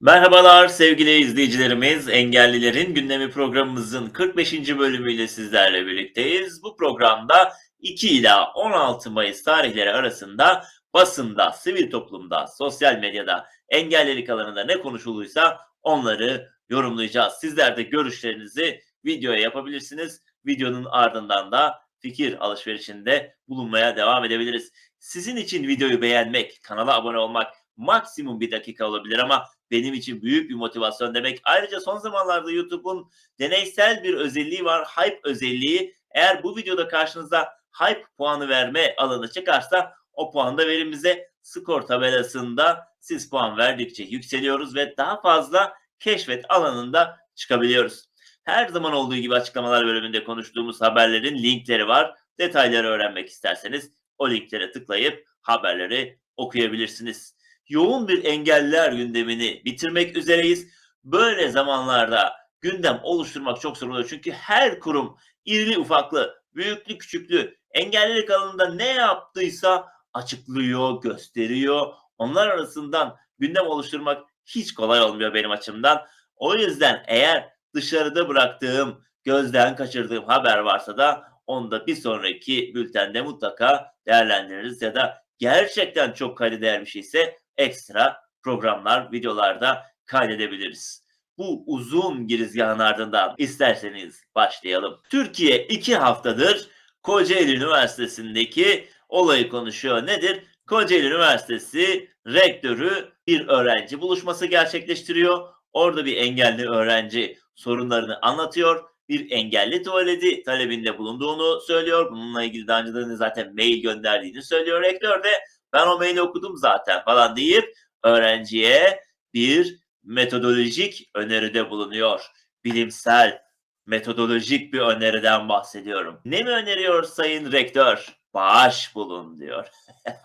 Merhabalar sevgili izleyicilerimiz. Engellilerin Gündemi programımızın 45. bölümüyle sizlerle birlikteyiz. Bu programda 2 ila 16 Mayıs tarihleri arasında basında, sivil toplumda, sosyal medyada, engellilik alanında ne konuşuluysa onları yorumlayacağız. Sizler de görüşlerinizi videoya yapabilirsiniz. Videonun ardından da fikir alışverişinde bulunmaya devam edebiliriz. Sizin için videoyu beğenmek, kanala abone olmak maksimum bir dakika olabilir ama benim için büyük bir motivasyon demek. Ayrıca son zamanlarda YouTube'un deneysel bir özelliği var. Hype özelliği. Eğer bu videoda karşınıza hype puanı verme alanı çıkarsa o puanı da verin bize. Skor tabelasında siz puan verdikçe yükseliyoruz ve daha fazla keşfet alanında çıkabiliyoruz. Her zaman olduğu gibi açıklamalar bölümünde konuştuğumuz haberlerin linkleri var. Detayları öğrenmek isterseniz o linklere tıklayıp haberleri okuyabilirsiniz yoğun bir engelliler gündemini bitirmek üzereyiz. Böyle zamanlarda gündem oluşturmak çok zor oluyor. Çünkü her kurum irili ufaklı, büyüklü küçüklü engellilik alanında ne yaptıysa açıklıyor, gösteriyor. Onlar arasından gündem oluşturmak hiç kolay olmuyor benim açımdan. O yüzden eğer dışarıda bıraktığım, gözden kaçırdığım haber varsa da onu da bir sonraki bültende mutlaka değerlendiririz ya da gerçekten çok kayda bir şeyse ekstra programlar, videolarda kaydedebiliriz. Bu uzun girizgahın ardından isterseniz başlayalım. Türkiye iki haftadır Kocaeli Üniversitesi'ndeki olayı konuşuyor. Nedir? Kocaeli Üniversitesi rektörü bir öğrenci buluşması gerçekleştiriyor. Orada bir engelli öğrenci sorunlarını anlatıyor. Bir engelli tuvaleti talebinde bulunduğunu söylüyor. Bununla ilgili daha de zaten mail gönderdiğini söylüyor rektör de ben o maili okudum zaten falan deyip öğrenciye bir metodolojik öneride bulunuyor. Bilimsel, metodolojik bir öneriden bahsediyorum. Ne mi öneriyor sayın rektör? Bağış bulun diyor.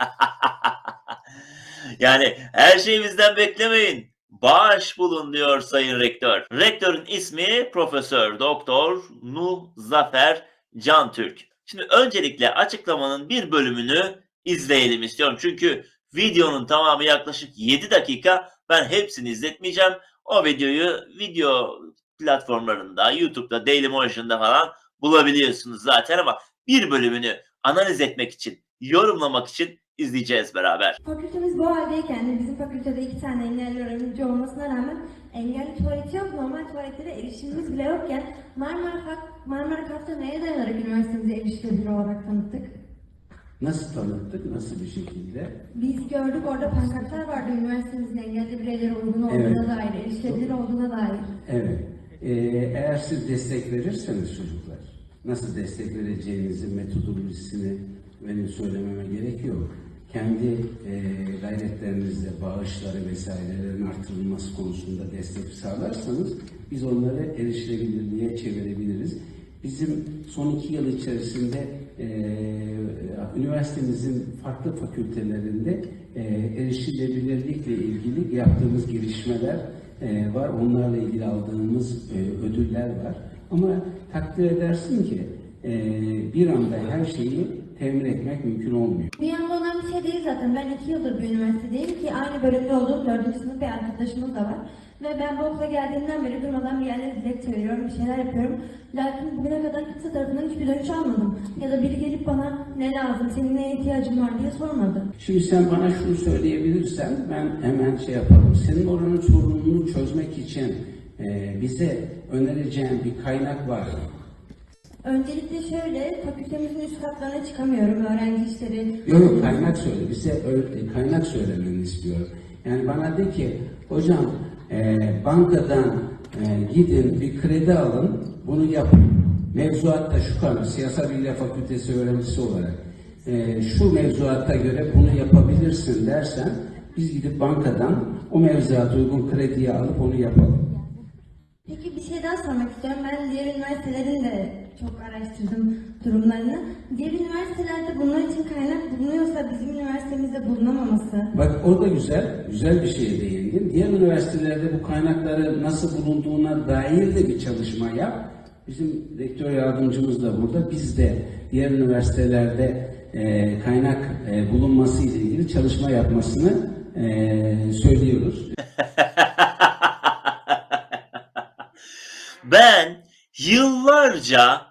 yani her şeyi bizden beklemeyin. Bağış bulun diyor sayın rektör. Rektörün ismi Profesör Doktor Nuh Zafer Cantürk. Şimdi öncelikle açıklamanın bir bölümünü izleyelim istiyorum. Çünkü videonun tamamı yaklaşık 7 dakika. Ben hepsini izletmeyeceğim. O videoyu video platformlarında, YouTube'da, Dailymotion'da falan bulabiliyorsunuz zaten ama bir bölümünü analiz etmek için, yorumlamak için izleyeceğiz beraber. Fakültemiz bu haldeyken de bizim fakültede iki tane engelli öğrenci olmasına rağmen engelli tuvaleti yok. Normal tuvaletlere erişimimiz bile yokken Marmara, Marmara Kafta neye dayanarak üniversitemize erişilebilir olarak tanıttık? Nasıl tanıttık, nasıl bir şekilde? Biz gördük orada pankartlar vardı üniversitemizin engelli bireylere uygun olduğuna Evet. dair, erişilebilir olduğuna dair. Evet. Ee, eğer siz destek verirseniz çocuklar, nasıl destek vereceğinizi, metodolojisini benim söylememe gerek yok. Kendi e, gayretlerinizle bağışları vesairelerin artırılması konusunda destek sağlarsanız biz onları erişilebilirliğe çevirebiliriz. Bizim son iki yıl içerisinde üniversitemizin farklı fakültelerinde e, erişilebilirlikle ilgili yaptığımız girişmeler e, var. Onlarla ilgili aldığımız e, ödüller var. Ama takdir edersin ki bir anda her şeyi temin etmek mümkün olmuyor. Bir anda olan bir şey değil zaten. Ben iki yıldır bir üniversitedeyim ki aynı bölümde olduğum dördüncü sınıf bir arkadaşımız da var. Ve ben bu okula geldiğimden beri durmadan bir yerlere dilekçe veriyorum, bir şeyler yapıyorum. Lakin bugüne kadar kimse tarafından hiçbir dönüş almadım. Ya da biri gelip bana ne lazım, senin neye ihtiyacın var diye sormadı. Şimdi sen bana şunu söyleyebilirsen ben hemen şey yaparım. Senin oranın sorununu çözmek için e, bize önereceğin bir kaynak var mı? Öncelikle şöyle, fakültemizin üst katlarına çıkamıyorum öğrenci işleri. Yok kaynak söyle. Bize kaynak söylemeni istiyorum. Yani bana de ki hocam e, bankadan e, gidin bir kredi alın bunu yapın. Mevzuatta şu kadar siyasal bilgiler fakültesi öğrencisi olarak e, şu mevzuatta göre bunu yapabilirsin dersen biz gidip bankadan o mevzuata uygun krediyi alıp onu yapalım. Peki şey daha sormak istiyorum. Ben diğer üniversitelerin de çok araştırdım durumlarını. Diğer üniversitelerde bunlar için kaynak bulunuyorsa bizim üniversitemizde bulunamaması. Bak o da güzel, güzel bir şeye değindin. Diğer üniversitelerde bu kaynakları nasıl bulunduğuna dair de bir çalışma yap. Bizim rektör yardımcımız da burada. Biz de diğer üniversitelerde e, kaynak e, bulunması ile ilgili çalışma yapmasını e, söylüyoruz. Ben yıllarca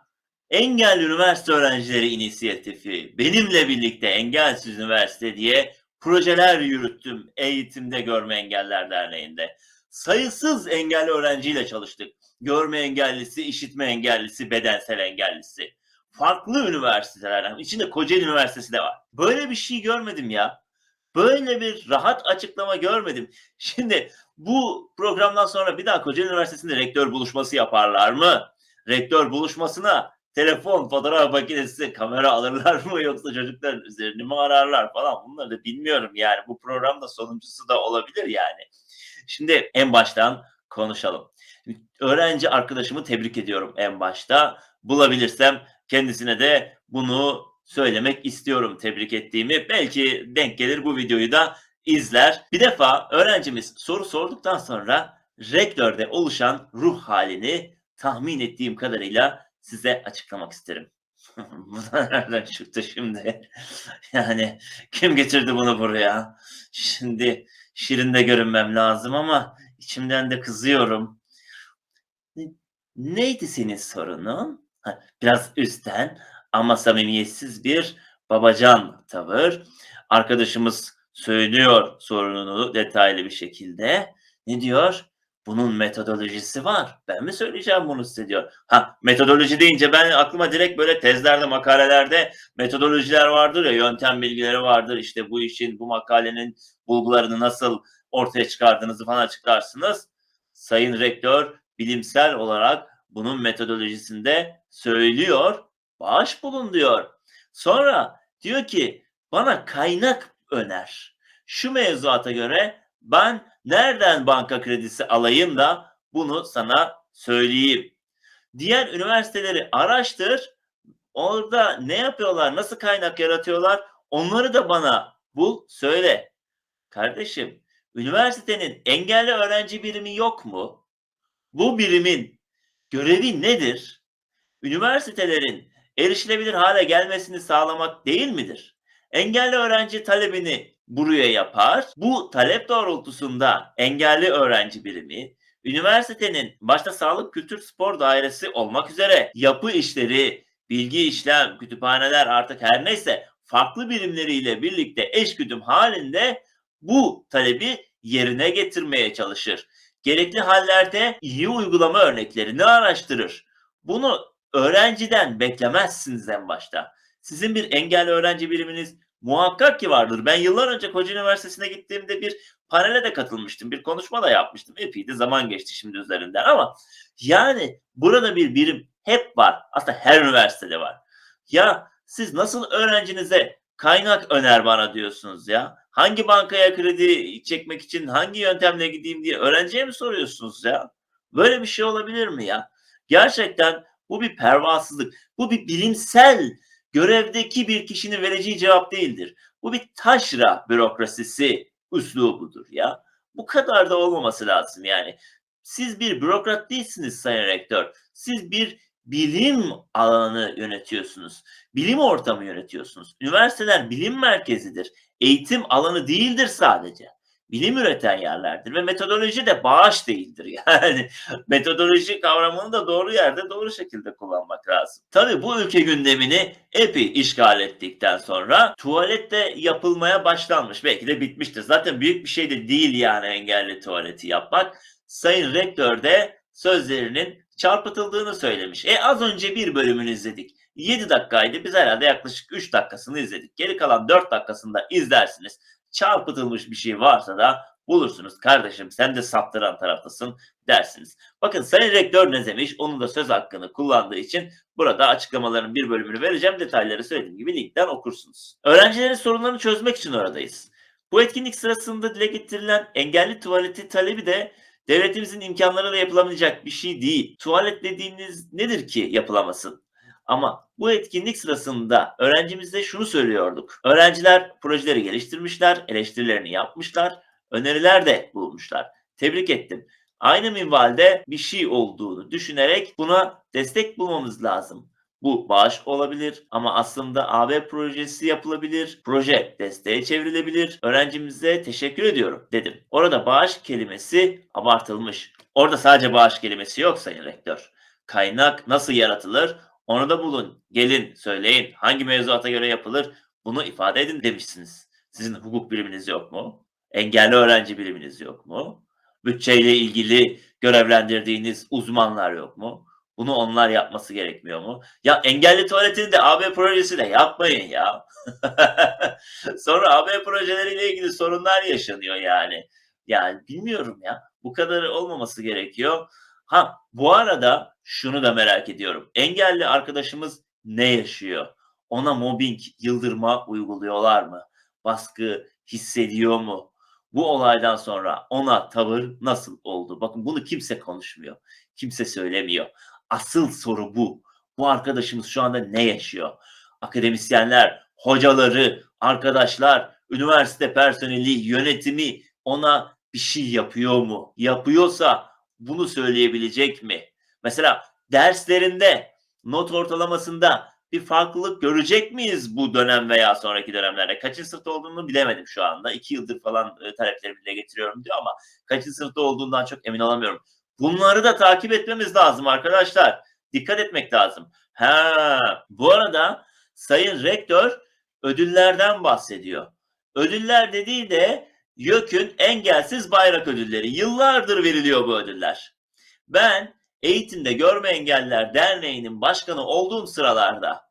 Engelli Üniversite Öğrencileri İnisiyatifi, benimle birlikte Engelsiz Üniversite diye projeler yürüttüm eğitimde Görme Engeller Derneği'nde. Sayısız engelli öğrenciyle çalıştık. Görme engellisi, işitme engellisi, bedensel engellisi. Farklı üniversitelerden, içinde Kocaeli Üniversitesi de var. Böyle bir şey görmedim ya. Böyle bir rahat açıklama görmedim. Şimdi bu programdan sonra bir daha Kocaeli Üniversitesi'nde rektör buluşması yaparlar mı? Rektör buluşmasına telefon, fotoğraf makinesi, kamera alırlar mı yoksa çocukların üzerini mi ararlar falan bunları da bilmiyorum yani. Bu programda sonuncusu da olabilir yani. Şimdi en baştan konuşalım. Öğrenci arkadaşımı tebrik ediyorum en başta. Bulabilirsem kendisine de bunu söylemek istiyorum tebrik ettiğimi. Belki denk gelir bu videoyu da izler. Bir defa öğrencimiz soru sorduktan sonra rektörde oluşan ruh halini tahmin ettiğim kadarıyla size açıklamak isterim. Bu da nereden çıktı şimdi? Yani kim getirdi bunu buraya? Şimdi şirinde görünmem lazım ama içimden de kızıyorum. Ne- Neydi senin sorunun? Biraz üstten ama samimiyetsiz bir babacan tavır. Arkadaşımız söylüyor sorununu detaylı bir şekilde. Ne diyor? Bunun metodolojisi var. Ben mi söyleyeceğim bunu size diyor. Ha metodoloji deyince ben aklıma direkt böyle tezlerde, makalelerde metodolojiler vardır ya, yöntem bilgileri vardır. İşte bu işin, bu makalenin bulgularını nasıl ortaya çıkardığınızı falan açıklarsınız. Sayın Rektör bilimsel olarak bunun metodolojisinde söylüyor. Bağış bulun diyor. Sonra diyor ki bana kaynak öner. Şu mevzuata göre ben nereden banka kredisi alayım da bunu sana söyleyeyim. Diğer üniversiteleri araştır. Orada ne yapıyorlar, nasıl kaynak yaratıyorlar onları da bana bul, söyle. Kardeşim, üniversitenin engelli öğrenci birimi yok mu? Bu birimin görevi nedir? Üniversitelerin erişilebilir hale gelmesini sağlamak değil midir? Engelli öğrenci talebini buraya yapar. Bu talep doğrultusunda engelli öğrenci birimi, üniversitenin başta sağlık, kültür, spor dairesi olmak üzere yapı işleri, bilgi işlem, kütüphaneler artık her neyse farklı birimleriyle birlikte eşgüdüm halinde bu talebi yerine getirmeye çalışır. Gerekli hallerde iyi uygulama örneklerini araştırır. Bunu öğrenciden beklemezsiniz en başta. Sizin bir engelli öğrenci biriminiz muhakkak ki vardır. Ben yıllar önce Koca Üniversitesi'ne gittiğimde bir panele de katılmıştım. Bir konuşma da yapmıştım. Epey de zaman geçti şimdi üzerinden ama yani burada bir birim hep var. Aslında her üniversitede var. Ya siz nasıl öğrencinize kaynak öner bana diyorsunuz ya? Hangi bankaya kredi çekmek için hangi yöntemle gideyim diye öğrenciye mi soruyorsunuz ya? Böyle bir şey olabilir mi ya? Gerçekten bu bir pervasızlık. Bu bir bilimsel görevdeki bir kişinin vereceği cevap değildir. Bu bir taşra bürokrasisi üslubudur ya. Bu kadar da olmaması lazım yani. Siz bir bürokrat değilsiniz Sayın Rektör. Siz bir bilim alanı yönetiyorsunuz. Bilim ortamı yönetiyorsunuz. Üniversiteler bilim merkezidir. Eğitim alanı değildir sadece. Bilim üreten yerlerdir ve metodoloji de bağış değildir. Yani metodoloji kavramını da doğru yerde doğru şekilde kullanmak lazım. Tabii bu ülke gündemini epey işgal ettikten sonra tuvalette yapılmaya başlanmış. Belki de bitmiştir. Zaten büyük bir şey de değil yani engelli tuvaleti yapmak. Sayın Rektör de sözlerinin çarpıtıldığını söylemiş. E az önce bir bölümünü izledik. 7 dakikaydı. Biz herhalde yaklaşık 3 dakikasını izledik. Geri kalan 4 dakikasında izlersiniz. Çarpıtılmış bir şey varsa da bulursunuz. Kardeşim sen de saptıran taraftasın dersiniz. Bakın Sayın Rektör ne demiş? Onun da söz hakkını kullandığı için burada açıklamaların bir bölümünü vereceğim. Detayları söylediğim gibi linkten okursunuz. Öğrencilerin sorunlarını çözmek için oradayız. Bu etkinlik sırasında dile getirilen engelli tuvaleti talebi de devletimizin imkanlarıyla yapılamayacak bir şey değil. Tuvalet dediğiniz nedir ki yapılamasın? Ama bu etkinlik sırasında öğrencimize şunu söylüyorduk. Öğrenciler projeleri geliştirmişler, eleştirilerini yapmışlar, öneriler de bulmuşlar. Tebrik ettim. Aynı minvalde bir şey olduğunu düşünerek buna destek bulmamız lazım. Bu bağış olabilir ama aslında AB projesi yapılabilir. Proje desteğe çevrilebilir. Öğrencimize teşekkür ediyorum dedim. Orada bağış kelimesi abartılmış. Orada sadece bağış kelimesi yok Sayın Rektör. Kaynak nasıl yaratılır? Onu da bulun. Gelin, söyleyin. Hangi mevzuata göre yapılır? Bunu ifade edin demişsiniz. Sizin hukuk biriminiz yok mu? Engelli öğrenci biriminiz yok mu? Bütçeyle ilgili görevlendirdiğiniz uzmanlar yok mu? Bunu onlar yapması gerekmiyor mu? Ya engelli tuvaletini de AB projesiyle yapmayın ya. Sonra AB projeleriyle ilgili sorunlar yaşanıyor yani. Yani bilmiyorum ya. Bu kadar olmaması gerekiyor. Ha bu arada şunu da merak ediyorum. Engelli arkadaşımız ne yaşıyor? Ona mobbing, yıldırma uyguluyorlar mı? Baskı hissediyor mu? Bu olaydan sonra ona tavır nasıl oldu? Bakın bunu kimse konuşmuyor. Kimse söylemiyor. Asıl soru bu. Bu arkadaşımız şu anda ne yaşıyor? Akademisyenler, hocaları, arkadaşlar, üniversite personeli, yönetimi ona bir şey yapıyor mu? Yapıyorsa bunu söyleyebilecek mi? Mesela derslerinde, not ortalamasında bir farklılık görecek miyiz bu dönem veya sonraki dönemlerde? Kaçıncı sınıfta olduğunu bilemedim şu anda. İki yıldır falan e, taleplerimi dile getiriyorum diyor ama kaçıncı sınıfta olduğundan çok emin olamıyorum. Bunları da takip etmemiz lazım arkadaşlar. Dikkat etmek lazım. Ha, bu arada Sayın Rektör ödüllerden bahsediyor. Ödüller dediği de YÖK'ün engelsiz bayrak ödülleri. Yıllardır veriliyor bu ödüller. Ben Eğitimde Görme Engelliler Derneği'nin başkanı olduğum sıralarda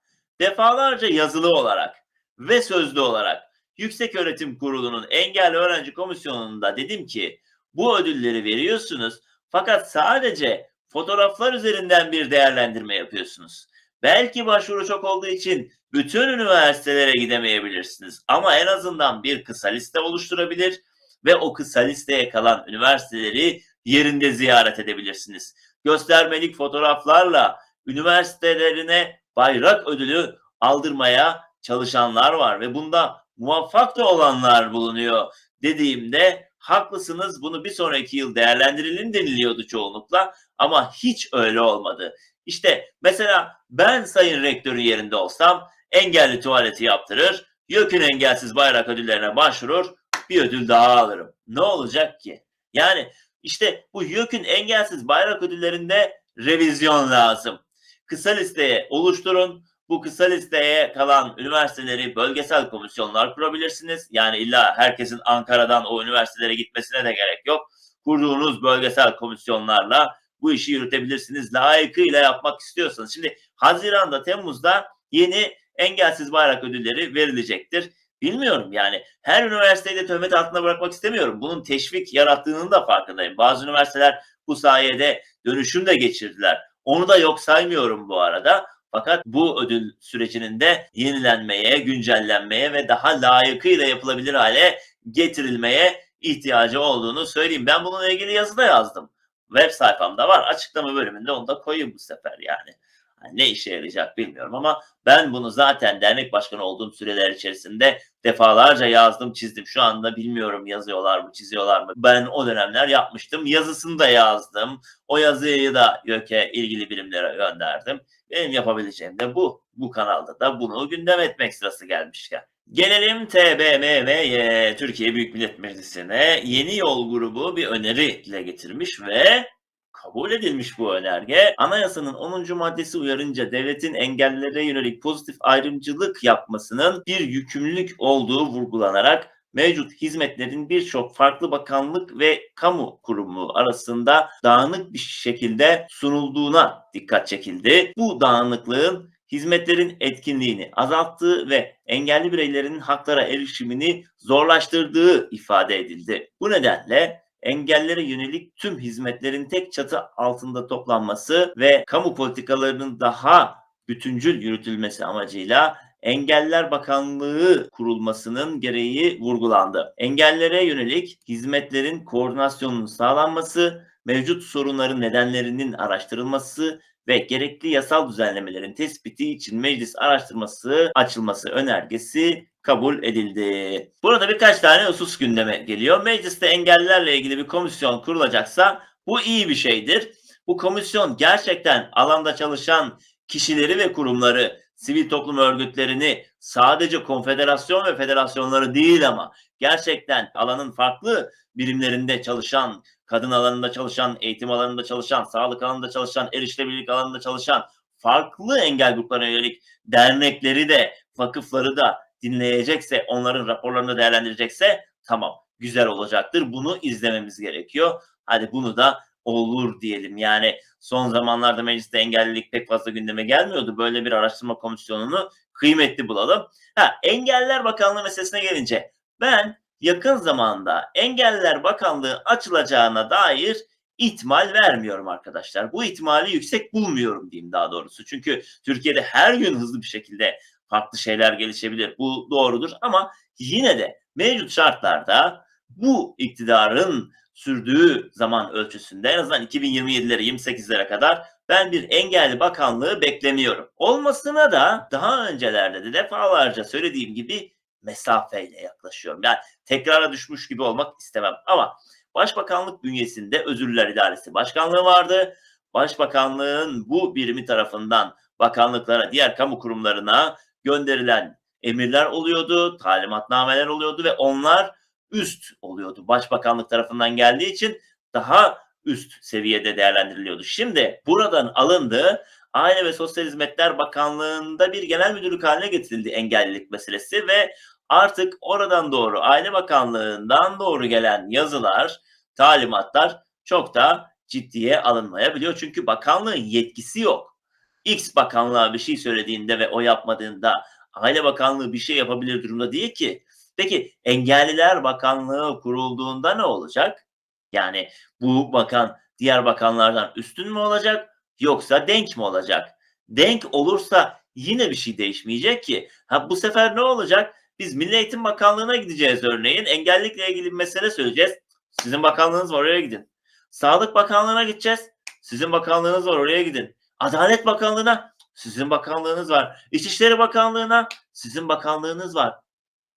defalarca yazılı olarak ve sözlü olarak Yükseköğretim Kurulu'nun Engelli Öğrenci Komisyonu'nda dedim ki bu ödülleri veriyorsunuz fakat sadece fotoğraflar üzerinden bir değerlendirme yapıyorsunuz. Belki başvuru çok olduğu için bütün üniversitelere gidemeyebilirsiniz ama en azından bir kısa liste oluşturabilir ve o kısa listeye kalan üniversiteleri yerinde ziyaret edebilirsiniz. Göstermelik fotoğraflarla üniversitelerine bayrak ödülü aldırmaya çalışanlar var ve bunda muvaffak da olanlar bulunuyor dediğimde haklısınız bunu bir sonraki yıl değerlendirilin deniliyordu çoğunlukla ama hiç öyle olmadı. İşte mesela ben sayın rektörün yerinde olsam engelli tuvaleti yaptırır, YÖK'ün engelsiz bayrak ödüllerine başvurur, bir ödül daha alırım. Ne olacak ki? Yani işte bu YÖK'ün engelsiz bayrak ödüllerinde revizyon lazım. Kısa listeye oluşturun. Bu kısa listeye kalan üniversiteleri bölgesel komisyonlar kurabilirsiniz. Yani illa herkesin Ankara'dan o üniversitelere gitmesine de gerek yok. Kurduğunuz bölgesel komisyonlarla bu işi yürütebilirsiniz. Layıkıyla yapmak istiyorsanız. Şimdi Haziran'da, Temmuz'da yeni engelsiz bayrak ödülleri verilecektir. Bilmiyorum yani her üniversiteyi de töhmet altında bırakmak istemiyorum. Bunun teşvik yarattığının da farkındayım. Bazı üniversiteler bu sayede dönüşüm de geçirdiler. Onu da yok saymıyorum bu arada. Fakat bu ödül sürecinin de yenilenmeye, güncellenmeye ve daha layıkıyla yapılabilir hale getirilmeye ihtiyacı olduğunu söyleyeyim. Ben bununla ilgili yazı da yazdım. Web sayfamda var. Açıklama bölümünde onu da koyayım bu sefer yani. Hani ne işe yarayacak bilmiyorum ama ben bunu zaten dernek başkanı olduğum süreler içerisinde defalarca yazdım, çizdim. Şu anda bilmiyorum yazıyorlar mı, çiziyorlar mı. Ben o dönemler yapmıştım. Yazısını da yazdım. O yazıyı da YÖK'e ilgili birimlere gönderdim. Benim yapabileceğim de bu. Bu kanalda da bunu gündem etmek sırası gelmişken. Gelelim TBMM'ye, Türkiye Büyük Millet Meclisi'ne yeni yol grubu bir öneri dile getirmiş ve kabul edilmiş bu önerge. Anayasanın 10. maddesi uyarınca devletin engellilere yönelik pozitif ayrımcılık yapmasının bir yükümlülük olduğu vurgulanarak mevcut hizmetlerin birçok farklı bakanlık ve kamu kurumu arasında dağınık bir şekilde sunulduğuna dikkat çekildi. Bu dağınıklığın hizmetlerin etkinliğini azalttığı ve engelli bireylerin haklara erişimini zorlaştırdığı ifade edildi. Bu nedenle engellere yönelik tüm hizmetlerin tek çatı altında toplanması ve kamu politikalarının daha bütüncül yürütülmesi amacıyla Engeller Bakanlığı kurulmasının gereği vurgulandı. Engellere yönelik hizmetlerin koordinasyonunun sağlanması, mevcut sorunların nedenlerinin araştırılması ve gerekli yasal düzenlemelerin tespiti için meclis araştırması açılması önergesi kabul edildi. Burada birkaç tane husus gündeme geliyor. Mecliste engellilerle ilgili bir komisyon kurulacaksa bu iyi bir şeydir. Bu komisyon gerçekten alanda çalışan kişileri ve kurumları sivil toplum örgütlerini sadece konfederasyon ve federasyonları değil ama gerçekten alanın farklı birimlerinde çalışan, kadın alanında çalışan, eğitim alanında çalışan, sağlık alanında çalışan, erişilebilirlik alanında çalışan farklı engel gruplarına yönelik dernekleri de, vakıfları da dinleyecekse, onların raporlarını değerlendirecekse tamam güzel olacaktır. Bunu izlememiz gerekiyor. Hadi bunu da olur diyelim. Yani son zamanlarda mecliste engellilik pek fazla gündeme gelmiyordu. Böyle bir araştırma komisyonunu kıymetli bulalım. Ha, Engeller Bakanlığı meselesine gelince ben yakın zamanda Engelliler Bakanlığı açılacağına dair ihtimal vermiyorum arkadaşlar. Bu ihtimali yüksek bulmuyorum diyeyim daha doğrusu. Çünkü Türkiye'de her gün hızlı bir şekilde farklı şeyler gelişebilir. Bu doğrudur ama yine de mevcut şartlarda bu iktidarın sürdüğü zaman ölçüsünde en azından 2027'lere 28'lere kadar ben bir engelli bakanlığı beklemiyorum. Olmasına da daha öncelerde de defalarca söylediğim gibi mesafeyle yaklaşıyorum. Yani tekrara düşmüş gibi olmak istemem ama Başbakanlık bünyesinde Özürler İdaresi Başkanlığı vardı. Başbakanlığın bu birimi tarafından bakanlıklara, diğer kamu kurumlarına gönderilen emirler oluyordu, talimatnameler oluyordu ve onlar üst oluyordu. Başbakanlık tarafından geldiği için daha üst seviyede değerlendiriliyordu. Şimdi buradan alındı. Aile ve Sosyal Hizmetler Bakanlığı'nda bir genel müdürlük haline getirildi engellilik meselesi ve artık oradan doğru Aile Bakanlığı'ndan doğru gelen yazılar, talimatlar çok da ciddiye alınmayabiliyor. Çünkü bakanlığın yetkisi yok. X bakanlığa bir şey söylediğinde ve o yapmadığında Aile Bakanlığı bir şey yapabilir durumda değil ki. Peki Engelliler Bakanlığı kurulduğunda ne olacak? Yani bu bakan diğer bakanlardan üstün mü olacak yoksa denk mi olacak? Denk olursa yine bir şey değişmeyecek ki. Ha bu sefer ne olacak? Biz Milli Eğitim Bakanlığı'na gideceğiz örneğin. Engellilikle ilgili bir mesele söyleyeceğiz. Sizin bakanlığınız var oraya gidin. Sağlık Bakanlığı'na gideceğiz. Sizin bakanlığınız var oraya gidin. Adalet Bakanlığı'na sizin bakanlığınız var. İçişleri Bakanlığı'na sizin bakanlığınız var.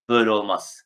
Böyle olmaz.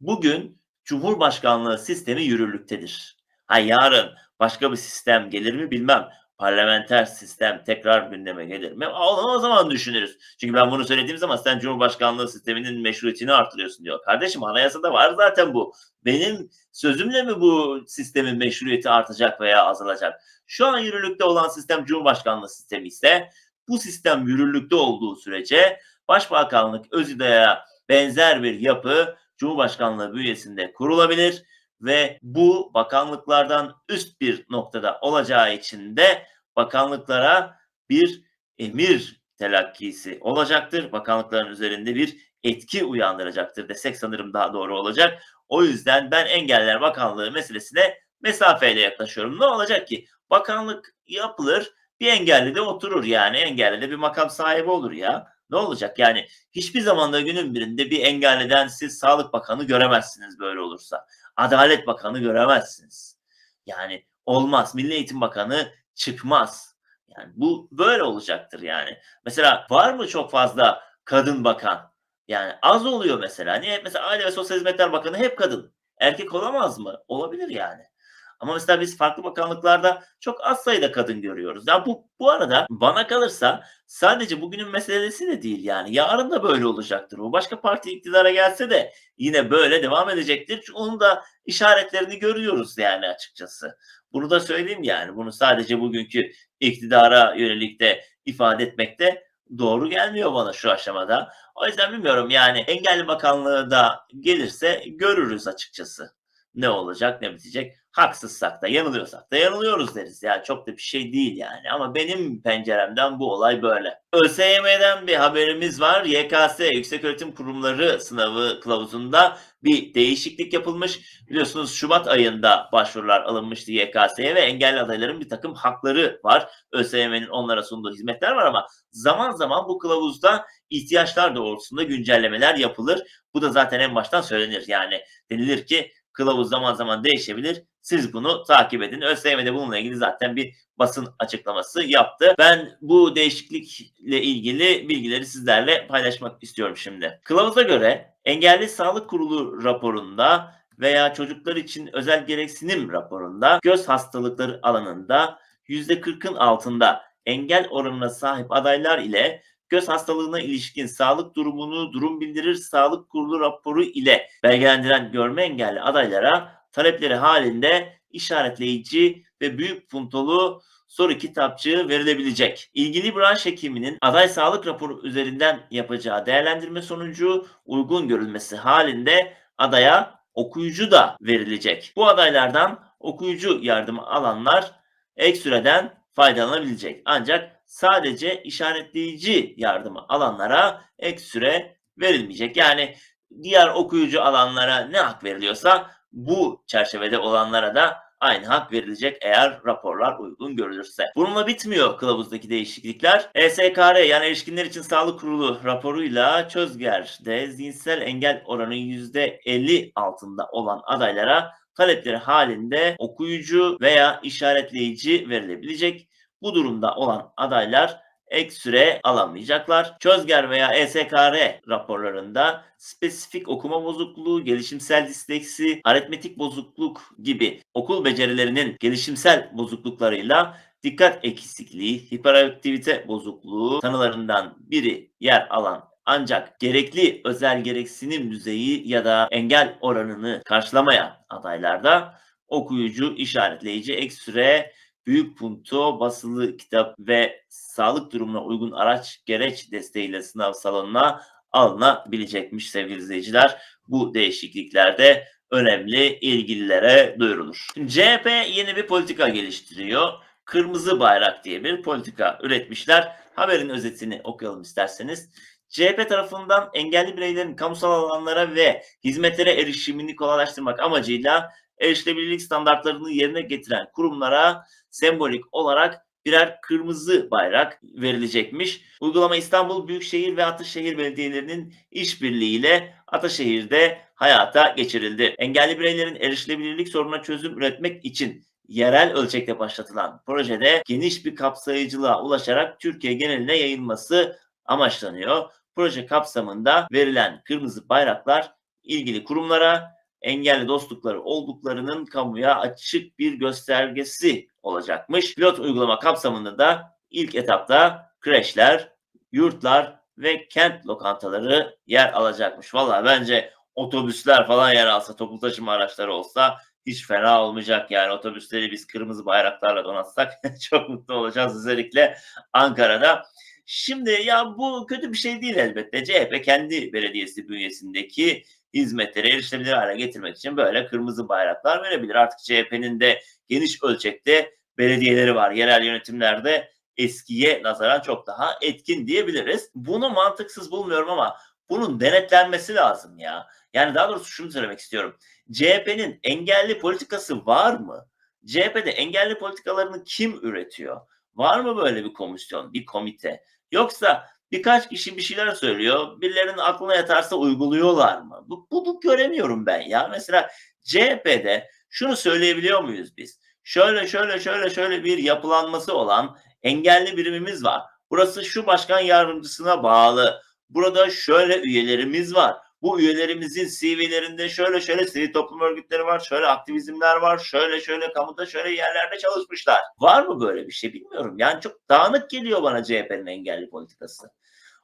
Bugün Cumhurbaşkanlığı sistemi yürürlüktedir. Ha yarın başka bir sistem gelir mi bilmem. Parlamenter sistem tekrar gündeme gelir mi? O, o zaman düşünürüz. Çünkü ben bunu söylediğim zaman sen Cumhurbaşkanlığı sisteminin meşruiyetini artırıyorsun diyor. Kardeşim anayasada var zaten bu. Benim sözümle mi bu sistemin meşruiyeti artacak veya azalacak? Şu an yürürlükte olan sistem Cumhurbaşkanlığı sistemi ise bu sistem yürürlükte olduğu sürece Başbakanlık ÖZİDA'ya benzer bir yapı Cumhurbaşkanlığı bünyesinde kurulabilir ve bu bakanlıklardan üst bir noktada olacağı için de bakanlıklara bir emir telakkisi olacaktır. Bakanlıkların üzerinde bir etki uyandıracaktır desek sanırım daha doğru olacak. O yüzden ben Engeller Bakanlığı meselesine mesafeyle yaklaşıyorum. Ne olacak ki? Bakanlık yapılır, bir engelli de oturur yani. Engelli de bir makam sahibi olur ya. Ne olacak yani? Hiçbir zamanda günün birinde bir engelliden siz Sağlık Bakanı göremezsiniz böyle olursa. Adalet Bakanı göremezsiniz. Yani olmaz. Milli Eğitim Bakanı çıkmaz. Yani bu böyle olacaktır yani. Mesela var mı çok fazla kadın bakan? Yani az oluyor mesela. Niye? Mesela Aile ve Sosyal Hizmetler Bakanı hep kadın. Erkek olamaz mı? Olabilir yani. Ama mesela biz farklı bakanlıklarda çok az sayıda kadın görüyoruz. Ya bu bu arada bana kalırsa sadece bugünün meselesi de değil yani. Yarın da böyle olacaktır. Bu başka parti iktidara gelse de yine böyle devam edecektir. Çünkü onun da işaretlerini görüyoruz yani açıkçası. Bunu da söyleyeyim yani. Bunu sadece bugünkü iktidara yönelik de ifade etmek de doğru gelmiyor bana şu aşamada. O yüzden bilmiyorum yani engelli bakanlığı da gelirse görürüz açıkçası. Ne olacak ne bitecek. Haksızsak da yanılıyorsak da yanılıyoruz deriz. Ya çok da bir şey değil yani. Ama benim penceremden bu olay böyle. ÖSYM'den bir haberimiz var. YKS Yükseköğretim Kurumları sınavı kılavuzunda bir değişiklik yapılmış. Biliyorsunuz Şubat ayında başvurular alınmıştı YKS'ye ve engelli adayların bir takım hakları var. ÖSYM'nin onlara sunduğu hizmetler var ama zaman zaman bu kılavuzda ihtiyaçlar doğrultusunda güncellemeler yapılır. Bu da zaten en baştan söylenir. Yani denilir ki kılavuz zaman zaman değişebilir. Siz bunu takip edin. ÖSYM'de bununla ilgili zaten bir basın açıklaması yaptı. Ben bu değişiklikle ilgili bilgileri sizlerle paylaşmak istiyorum şimdi. Kılavuza göre Engelli Sağlık Kurulu raporunda veya çocuklar için özel gereksinim raporunda göz hastalıkları alanında %40'ın altında engel oranına sahip adaylar ile göz hastalığına ilişkin sağlık durumunu durum bildirir sağlık kurulu raporu ile belgelendiren görme engelli adaylara talepleri halinde işaretleyici ve büyük puntolu soru kitapçığı verilebilecek. İlgili branş hekiminin aday sağlık raporu üzerinden yapacağı değerlendirme sonucu uygun görülmesi halinde adaya okuyucu da verilecek. Bu adaylardan okuyucu yardımı alanlar ek süreden faydalanabilecek. Ancak sadece işaretleyici yardımı alanlara ek süre verilmeyecek. Yani diğer okuyucu alanlara ne hak veriliyorsa bu çerçevede olanlara da aynı hak verilecek eğer raporlar uygun görülürse. Bununla bitmiyor kılavuzdaki değişiklikler. ESKR yani Erişkinler için Sağlık Kurulu raporuyla Çözger'de zihinsel engel oranı %50 altında olan adaylara talepleri halinde okuyucu veya işaretleyici verilebilecek. Bu durumda olan adaylar ek süre alamayacaklar. Çözger veya ESKR raporlarında spesifik okuma bozukluğu, gelişimsel disleksi, aritmetik bozukluk gibi okul becerilerinin gelişimsel bozukluklarıyla dikkat eksikliği, hiperaktivite bozukluğu tanılarından biri yer alan ancak gerekli özel gereksinim düzeyi ya da engel oranını karşılamayan adaylarda okuyucu, işaretleyici, ek süre, büyük punto, basılı kitap ve sağlık durumuna uygun araç gereç desteğiyle sınav salonuna alınabilecekmiş sevgili izleyiciler. Bu değişikliklerde önemli ilgililere duyurulur. Şimdi CHP yeni bir politika geliştiriyor. Kırmızı bayrak diye bir politika üretmişler. Haberin özetini okuyalım isterseniz. CHP tarafından engelli bireylerin kamusal alanlara ve hizmetlere erişimini kolaylaştırmak amacıyla erişilebilirlik standartlarını yerine getiren kurumlara sembolik olarak birer kırmızı bayrak verilecekmiş. Uygulama İstanbul Büyükşehir ve Ataşehir Belediyelerinin işbirliğiyle Ataşehir'de hayata geçirildi. Engelli bireylerin erişilebilirlik sorununa çözüm üretmek için yerel ölçekte başlatılan projede geniş bir kapsayıcılığa ulaşarak Türkiye geneline yayılması amaçlanıyor. Proje kapsamında verilen kırmızı bayraklar ilgili kurumlara engelli dostlukları olduklarının kamuya açık bir göstergesi olacakmış. Pilot uygulama kapsamında da ilk etapta kreşler, yurtlar ve kent lokantaları yer alacakmış. Valla bence otobüsler falan yer alsa, toplu taşıma araçları olsa hiç fena olmayacak yani otobüsleri biz kırmızı bayraklarla donatsak çok mutlu olacağız özellikle Ankara'da. Şimdi ya bu kötü bir şey değil elbette. CHP kendi belediyesi bünyesindeki hizmetleri erişilebilir hale getirmek için böyle kırmızı bayraklar verebilir. Artık CHP'nin de geniş ölçekte belediyeleri var. Yerel yönetimlerde eskiye nazaran çok daha etkin diyebiliriz. Bunu mantıksız bulmuyorum ama bunun denetlenmesi lazım ya. Yani daha doğrusu şunu söylemek istiyorum. CHP'nin engelli politikası var mı? CHP'de engelli politikalarını kim üretiyor? Var mı böyle bir komisyon, bir komite? Yoksa birkaç kişi bir şeyler söylüyor, birilerinin aklına yatarsa uyguluyorlar mı? Bu, bunu göremiyorum ben ya. Mesela CHP'de şunu söyleyebiliyor muyuz biz? Şöyle şöyle şöyle şöyle bir yapılanması olan engelli birimimiz var. Burası şu başkan yardımcısına bağlı. Burada şöyle üyelerimiz var. Bu üyelerimizin CV'lerinde şöyle şöyle sivil toplum örgütleri var, şöyle aktivizmler var, şöyle şöyle kamuda şöyle yerlerde çalışmışlar. Var mı böyle bir şey bilmiyorum. Yani çok dağınık geliyor bana CHP'nin engelli politikası.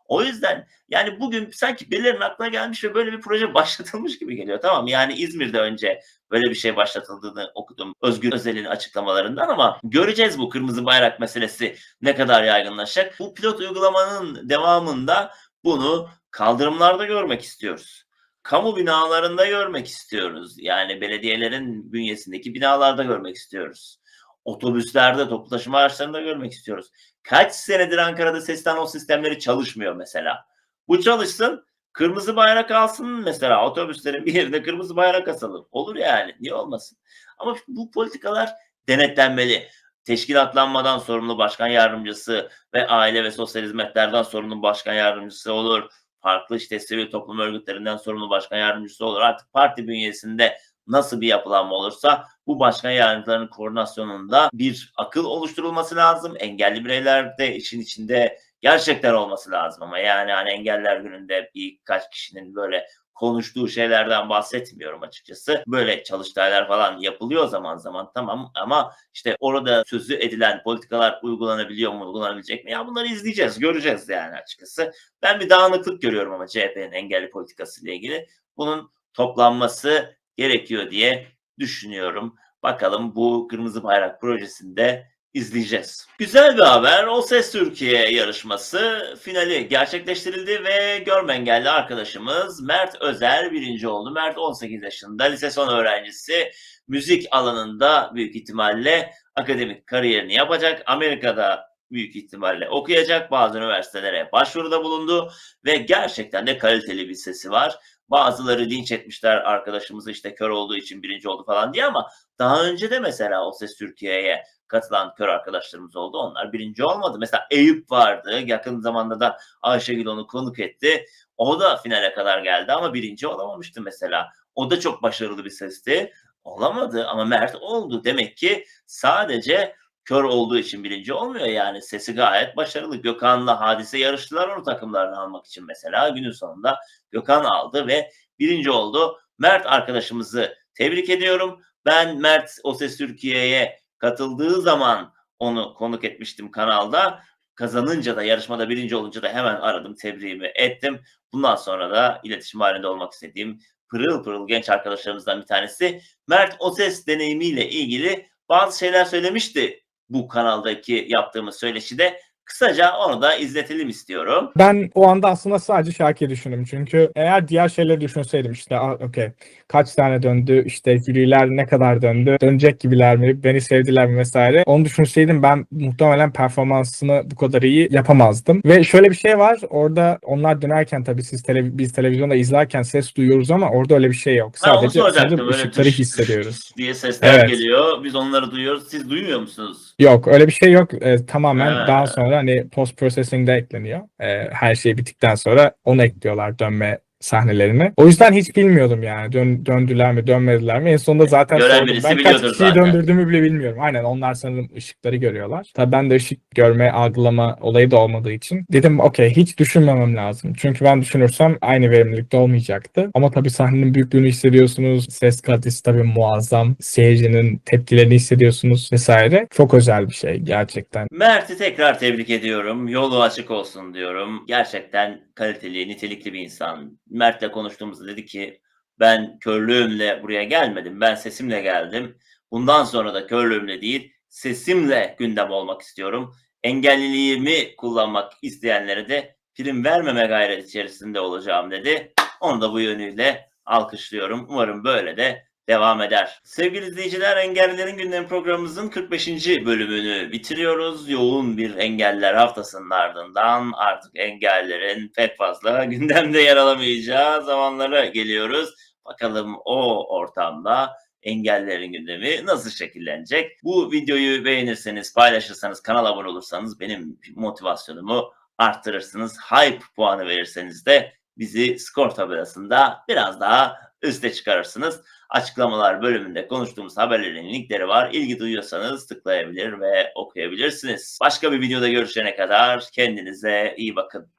O yüzden yani bugün sanki birilerinin aklına gelmiş ve böyle bir proje başlatılmış gibi geliyor. Tamam yani İzmir'de önce böyle bir şey başlatıldığını okudum Özgür Özel'in açıklamalarından ama göreceğiz bu kırmızı bayrak meselesi ne kadar yaygınlaşacak. Bu pilot uygulamanın devamında bunu kaldırımlarda görmek istiyoruz. Kamu binalarında görmek istiyoruz. Yani belediyelerin bünyesindeki binalarda görmek istiyoruz. Otobüslerde, toplu taşıma araçlarında görmek istiyoruz. Kaç senedir Ankara'da ses tanım sistemleri çalışmıyor mesela. Bu çalışsın, kırmızı bayrak alsın mesela. Otobüslerin bir yerinde kırmızı bayrak asalım. Olur yani, niye olmasın? Ama bu politikalar denetlenmeli. Teşkilatlanmadan sorumlu başkan yardımcısı ve aile ve sosyal hizmetlerden sorumlu başkan yardımcısı olur. Farklı işte sivil toplum örgütlerinden sorumlu başkan yardımcısı olur. Artık parti bünyesinde nasıl bir yapılanma olursa bu başkan yardımcılarının koordinasyonunda bir akıl oluşturulması lazım. Engelli bireyler de işin içinde gerçekten olması lazım ama yani hani engeller gününde birkaç kişinin böyle konuştuğu şeylerden bahsetmiyorum açıkçası. Böyle çalıştaylar falan yapılıyor zaman zaman tamam ama işte orada sözü edilen politikalar uygulanabiliyor mu, uygulanabilecek mi? Ya bunları izleyeceğiz, göreceğiz yani açıkçası. Ben bir dağınıklık görüyorum ama CHP'nin engelli politikası ile ilgili. Bunun toplanması gerekiyor diye düşünüyorum. Bakalım bu Kırmızı Bayrak projesinde izleyeceğiz. Güzel bir haber. O Ses Türkiye yarışması finali gerçekleştirildi ve görme engelli arkadaşımız Mert Özer birinci oldu. Mert 18 yaşında, lise son öğrencisi. Müzik alanında büyük ihtimalle akademik kariyerini yapacak. Amerika'da büyük ihtimalle okuyacak. Bazı üniversitelere başvuruda bulundu ve gerçekten de kaliteli bir sesi var. Bazıları linç etmişler arkadaşımızı işte kör olduğu için birinci oldu falan diye ama daha önce de mesela O Ses Türkiye'ye katılan kör arkadaşlarımız oldu. Onlar birinci olmadı. Mesela Eyüp vardı. Yakın zamanda da Ayşegül onu konuk etti. O da finale kadar geldi ama birinci olamamıştı mesela. O da çok başarılı bir sesti. Olamadı ama Mert oldu. Demek ki sadece kör olduğu için birinci olmuyor yani. Sesi gayet başarılı. Gökhan'la Hadise yarıştılar onu takımlarını almak için mesela. Günün sonunda Gökhan aldı ve birinci oldu. Mert arkadaşımızı tebrik ediyorum. Ben Mert O Ses Türkiye'ye katıldığı zaman onu konuk etmiştim kanalda. Kazanınca da yarışmada birinci olunca da hemen aradım, tebriğimi ettim. Bundan sonra da iletişim halinde olmak istediğim pırıl pırıl genç arkadaşlarımızdan bir tanesi. Mert o ses deneyimiyle ilgili bazı şeyler söylemişti bu kanaldaki yaptığımız söyleşide. Kısaca onu da izletelim istiyorum. Ben o anda aslında sadece şarkıyı düşündüm. Çünkü eğer diğer şeyleri düşünseydim işte "Aa, okey kaç tane döndü işte jüriler ne kadar döndü dönecek gibiler mi beni sevdiler mi vesaire onu düşünseydim ben muhtemelen performansını bu kadar iyi yapamazdım. Ve şöyle bir şey var orada onlar dönerken tabii siz tele, biz televizyonda izlerken ses duyuyoruz ama orada öyle bir şey yok. Sadece, sadece ışıkları hissediyoruz. diye sesler Evet. geliyor. Biz onları duyuyoruz. Siz duymuyor musunuz? Yok öyle bir şey yok. Ee, tamamen Ha. daha sonra hani post processing'de ekleniyor. Ee, her şey bittikten sonra onu ekliyorlar dönme sahnelerini. O yüzden hiç bilmiyordum yani dön, döndüler mi dönmediler mi. En sonunda zaten Gören sordum. birisi Ben kaç biliyordur kişiyi zaten. döndürdüğümü bile bilmiyorum. Aynen onlar sanırım ışıkları görüyorlar. Tabii ben de ışık görme, algılama olayı da olmadığı için dedim okey hiç düşünmemem lazım. Çünkü ben düşünürsem aynı verimlilikte olmayacaktı. Ama tabii sahnenin büyüklüğünü hissediyorsunuz. Ses kalitesi tabii muazzam. Seyircinin tepkilerini hissediyorsunuz vesaire. Çok özel bir şey gerçekten. Mert'i tekrar tebrik ediyorum. Yolu açık olsun diyorum. Gerçekten kaliteli, nitelikli bir insan. Mert'le konuştuğumuzda dedi ki ben körlüğümle buraya gelmedim. Ben sesimle geldim. Bundan sonra da körlüğümle değil, sesimle gündem olmak istiyorum. Engelliliğimi kullanmak isteyenlere de prim vermeme gayret içerisinde olacağım dedi. Onu da bu yönüyle alkışlıyorum. Umarım böyle de devam eder. Sevgili izleyiciler, Engellilerin Gündem programımızın 45. bölümünü bitiriyoruz. Yoğun bir engeller haftasının ardından artık engellerin pek fazla gündemde yer alamayacağı zamanlara geliyoruz. Bakalım o ortamda engellerin gündemi nasıl şekillenecek? Bu videoyu beğenirseniz, paylaşırsanız, kanala abone olursanız benim motivasyonumu arttırırsınız. Hype puanı verirseniz de bizi skor tabelasında biraz daha üste çıkarırsınız. Açıklamalar bölümünde konuştuğumuz haberlerin linkleri var. İlgi duyuyorsanız tıklayabilir ve okuyabilirsiniz. Başka bir videoda görüşene kadar kendinize iyi bakın.